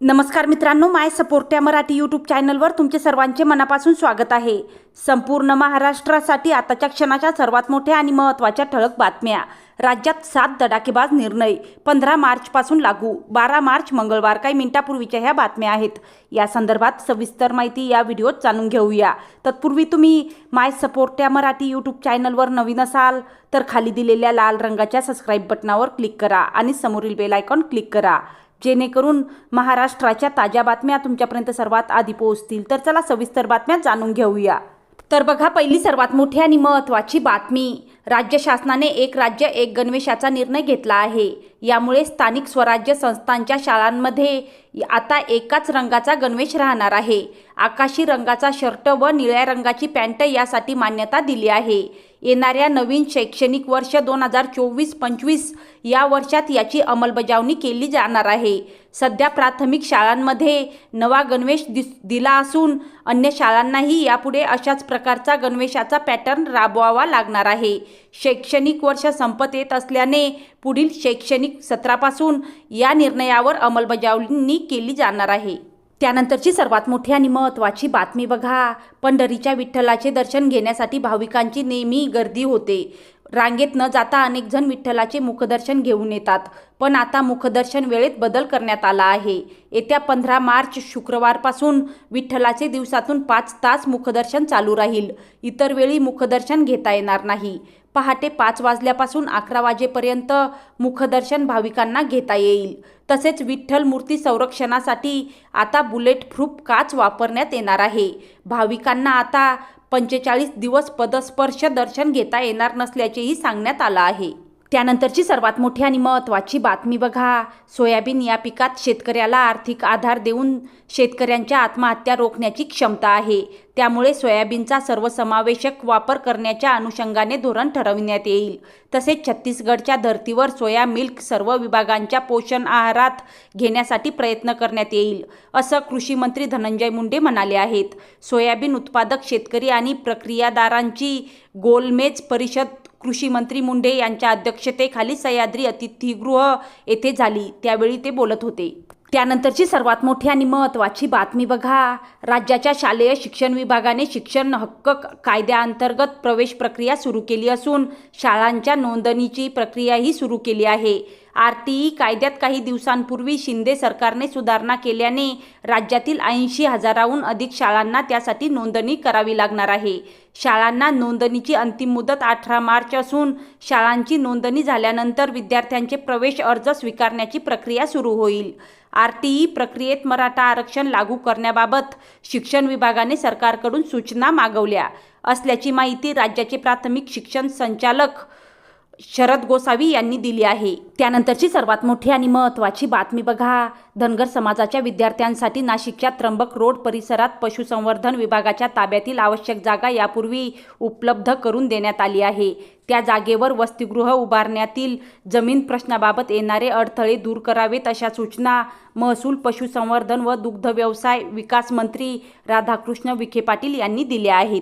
नमस्कार मित्रांनो माय सपोर्ट या मराठी यूट्यूब चॅनलवर तुमचे सर्वांचे मनापासून स्वागत आहे. संपूर्ण महाराष्ट्रासाठी आताच्या क्षणाच्या सर्वात मोठ्या आणि महत्त्वाच्या ठळक बातम्या. राज्यात सात दडाकेबाज निर्णय पंधरा मार्चपासून लागू बारा मार्च मंगळवार काही मिनिटापूर्वीच्या ह्या बातम्या आहेत. या संदर्भात सविस्तर माहिती या व्हिडिओत जाणून घेऊया. तत्पूर्वी तुम्ही माय सपोर्ट या मराठी यूट्यूब चॅनलवर नवीन असाल तर खाली दिलेल्या लाल रंगाच्या सबस्क्राईब बटनावर क्लिक करा आणि समोरील बेल आयकॉन क्लिक करा. जेणेकरून महाराष्ट्राच्या ताज्या बातम्या तुमच्यापर्यंत सर्वात आधी पोहोचतील. तर चला सविस्तर बातम्या जाणून घेऊया. तर बघा पहिली सर्वात मोठी आणि महत्त्वाची बातमी. राज्य शासनाने एक राज्य एक गणवेशाचा निर्णय घेतला आहे. यामुळे स्थानिक स्वराज्य संस्थांच्या शाळांमध्ये आता एकाच रंगाचा गणवेश राहणार आहे. आकाशी रंगाचा शर्ट व निळ्या रंगाची पॅन्ट यासाठी मान्यता दिली आहे. येणाऱ्या नवीन शैक्षणिक वर्ष दोन हजार चोवीस पंचवीस या वर्षात याची अंमलबजावणी केली जाणार आहे. सध्या प्राथमिक शाळांमध्ये नवा गणवेश दिस दिला असून अन्य शाळांनाही यापुढे अशाच प्रकारचा गणवेशाचा पॅटर्न राबवावा लागणार आहे. शैक्षणिक वर्ष संपत येत असल्याने पुढील शैक्षणिक सत्रापासून या निर्णयावर अंमलबजावणी केली जाणार आहे. त्यानंतरची सर्वात मोठी आणि महत्त्वाची बातमी बघा. पंढरीच्या विठ्ठलाचे दर्शन घेण्यासाठी भाविकांची नेहमी गर्दी होते. रांगेत न जाता अनेकजण विठ्ठलाचे मुखदर्शन घेऊन येतात. पण आता मुखदर्शन वेळेत बदल करण्यात आला आहे. येत्या पंधरा मार्च शुक्रवारपासून विठ्ठलाचे दिवसातून पाच तास मुखदर्शन चालू राहील. इतर वेळी मुखदर्शन घेता येणार नाही. पहाटे पाच वाजल्यापासून अकरा वाजेपर्यंत मुखदर्शन भाविकांना घेता येईल. तसेच विठ्ठल मूर्ती संरक्षणासाठी आता बुलेट प्रूफ काच वापरण्यात येणार आहे. भाविकांना आता पंचेचाळीस दिवस पदस्पर्श दर्शन घेता येणार नसल्याचेही सांगण्यात आलं आहे. त्यानंतरची सर्वात मोठी आणि महत्त्वाची बातमी बघा. सोयाबीन या पिकात शेतकऱ्याला आर्थिक आधार देऊन शेतकऱ्यांच्या आत्महत्या रोखण्याची क्षमता आहे. त्यामुळे सोयाबीनचा सर्वसमावेशक वापर करण्याच्या अनुषंगाने धोरण ठरविण्यात येईल. तसेच छत्तीसगडच्या धर्तीवर सोया मिल्क सर्व विभागांच्या पोषण आहारात घेण्यासाठी प्रयत्न करण्यात येईल असं कृषी मंत्री धनंजय मुंडे म्हणाले आहेत. सोयाबीन उत्पादक शेतकरी आणि प्रक्रियादारांची गोलमेज परिषद कृषी मंत्री मुंडे यांच्या अध्यक्षतेखाली सह्याद्री अतिथीगृह येथे झाली. त्यावेळी ते बोलत होते. त्यानंतरची सर्वात मोठी आणि महत्त्वाची बातमी बघा. राज्याच्या शालेय शिक्षण विभागाने शिक्षण हक्क कायद्याअंतर्गत प्रवेश प्रक्रिया सुरू केली असून शाळांच्या नोंदणीची प्रक्रियाही सुरू केली आहे. आर टी ई कायद्यात काही दिवसांपूर्वी शिंदे सरकारने सुधारणा केल्याने राज्यातील ऐंशी हजाराहून अधिक शाळांना त्यासाठी नोंदणी करावी लागणार आहे. शाळांना नोंदणीची अंतिम मुदत अठरा मार्च असून शाळांची नोंदणी झाल्यानंतर विद्यार्थ्यांचे प्रवेश अर्ज स्वीकारण्याची प्रक्रिया सुरू होईल. आर टी ई प्रक्रियेत मराठा आरक्षण लागू करण्याबाबत शिक्षण विभागाने सरकारकडून सूचना मागवल्या. असल्याची माहिती राज्याचे प्राथमिक शिक्षण संचालक शरद गोसावी यांनी दिली आहे. त्यानंतरची सर्वात मोठी आणि महत्त्वाची बातमी बघा. धनगर समाजाच्या विद्यार्थ्यांसाठी नाशिकच्या त्र्यंबक रोड परिसरात पशुसंवर्धन विभागाच्या ताब्यातील आवश्यक जागा यापूर्वी उपलब्ध करून देण्यात आली आहे. त्या जागेवर वसतिगृह उभारण्यातील जमीन प्रश्नाबाबत येणारे अडथळे दूर करावेत अशा सूचना महसूल पशुसंवर्धन व दुग्ध व्यवसाय विकास मंत्री राधाकृष्ण विखे पाटील यांनी दिल्या आहेत.